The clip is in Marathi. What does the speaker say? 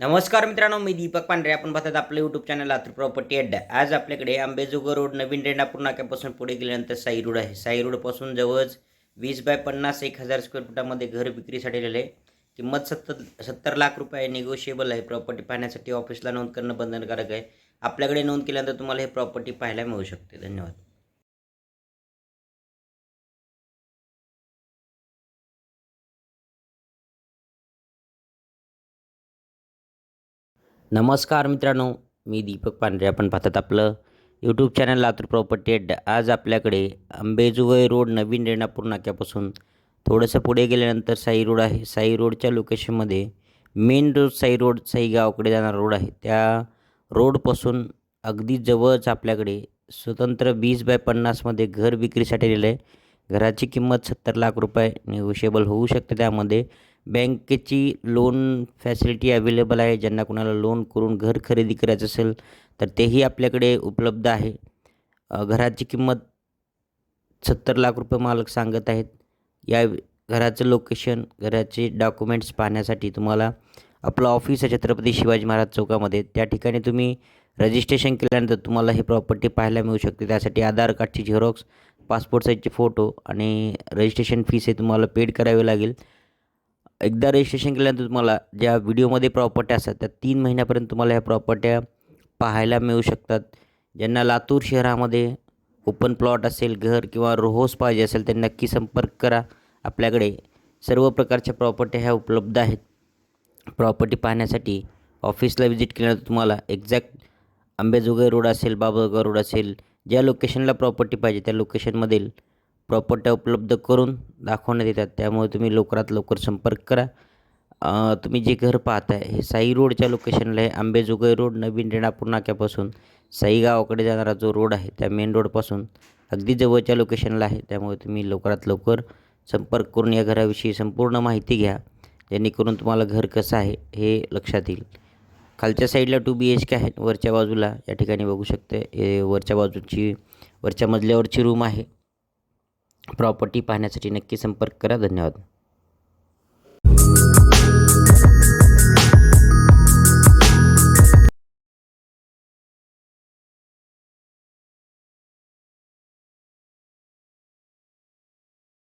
नमस्कार मित्रांनो मी दीपक पांढरे. आपण पाहतात आपलं यूट्यूब चॅनल लातूर प्रॉपर्टी अड्डा. आज आपल्याकडे आंबेजोगर रोड नवीन रेणापूर नाक्यापासून पुढे गेल्यानंतर साई रोड आहे. साई रोडपासून जवळच वीस बाय पन्नास एक हजार स्क्वेअर फुटामध्ये घर विक्रीसाठी आलेलं आहे. किंमत सत्तर सत्तर लाख रुपये निगोशिएबल आहे. प्रॉपर्टी पाहण्यासाठी ऑफिसला नोंद करणं बंधनकारक आहे. आपल्याकडे नोंद केल्यानंतर तुम्हाला हे प्रॉपर्टी पाहायला मिळू शकते. धन्यवाद. नमस्कार मित्रांनो मी दीपक पांढरे. आपण पाहतात आपलं यूट्यूब चॅनल लातूर प्रॉपर्टी अड्डा आज आपल्याकडे अंबेजुवय रोड नवीन रेणापूर नाक्यापासून थोडंसं पुढे गेल्यानंतर साई रोड आहे. साई रोडच्या लोकेशनमध्ये main road Sai road Sai गावाकडे जाणारा रोड आहे. त्या रोडपासून अगदी जवळच आपल्याकडे स्वतंत्र वीस बाय पन्नासमध्ये घर विक्रीसाठी दिलं आहे घराची किंमत सत्तर लाख रुपये निगोशिएबल होऊ शकते त्यामध्ये. बँकेची लोन फॅसिलिटी अवेलेबल आहे. ज्यांना कोणाला लोन करून घर खरेदी करायचं असेल तर तेही आपल्याकडे उपलब्ध आहे. घराची किंमत सत्तर लाख रुपये मालक सांगत आहेत. या घराचं लोकेशन घराचे डॉक्युमेंट्स पाहण्यासाठी तुम्हाला आपलं ऑफिस आहे छत्रपती शिवाजी महाराज चौकामध्ये. त्या ठिकाणी तुम्ही रजिस्ट्रेशन केल्यानंतर तुम्हाला ही प्रॉपर्टी पाहायला मिळू शकते. त्यासाठी आधार कार्डची झेरॉक्स पासपोर्ट साईजचे फोटो आणि रजिस्ट्रेशन फीस हे तुम्हाला पेड करावी लागेल. एकदा रजिस्ट्रेशन केल्यानंतर तुम्हाला ज्या व्हिडिओमध्ये प्रॉपर्ट्या असतात त्या तीन महिन्यापर्यंत तुम्हाला ह्या प्रॉपर्ट्या पाहायला मिळू शकतात. ज्यांना लातूर शहरामध्ये ओपन प्लॉट असेल घर किंवा रोहोस पाहिजे असेल तर नक्की संपर्क करा. आपल्याकडे सर्व प्रकारच्या प्रॉपर्ट्या ह्या उपलब्ध आहेत. प्रॉपर्टी पाहण्यासाठी ऑफिसला व्हिजिट केल्यानंतर तुम्हाला एक्झॅक्ट आंबेजोगाई रोड असेल बाबाजोगाई रोड असेल ज्या लोकेशनला प्रॉपर्टी पाहिजे त्या लोकेशनमधील प्रॉपर्ट्या उपलब्ध करून दाखवण्यात येतात. त्यामुळे तुम्ही लवकरात लवकर संपर्क करा. तुम्ही जे घर पाहताय हे साई रोडच्या लोकेशनला आहे. आंबेजोगाई रोड नवीन रेणापूर नाक्यापासून साई गावाकडे जाणारा जो रोड आहे त्या मेन रोडपासून अगदी जवळच्या लोकेशनला आहे. त्यामुळे तुम्ही लवकरात लवकर संपर्क करून या घराविषयी संपूर्ण माहिती घ्या. जेणेकरून तुम्हाला घर कसं आहे हे लक्षात येईल. खालच्या साईडला टू बी एच के आहे वरच्या बाजूला या ठिकाणी बघू शकते हे वरच्या बाजूची वरच्या मजल्यावरची रूम आहे. प्रॉपर्टी पाहण्यासाठी नक्की संपर्क करा. धन्यवाद.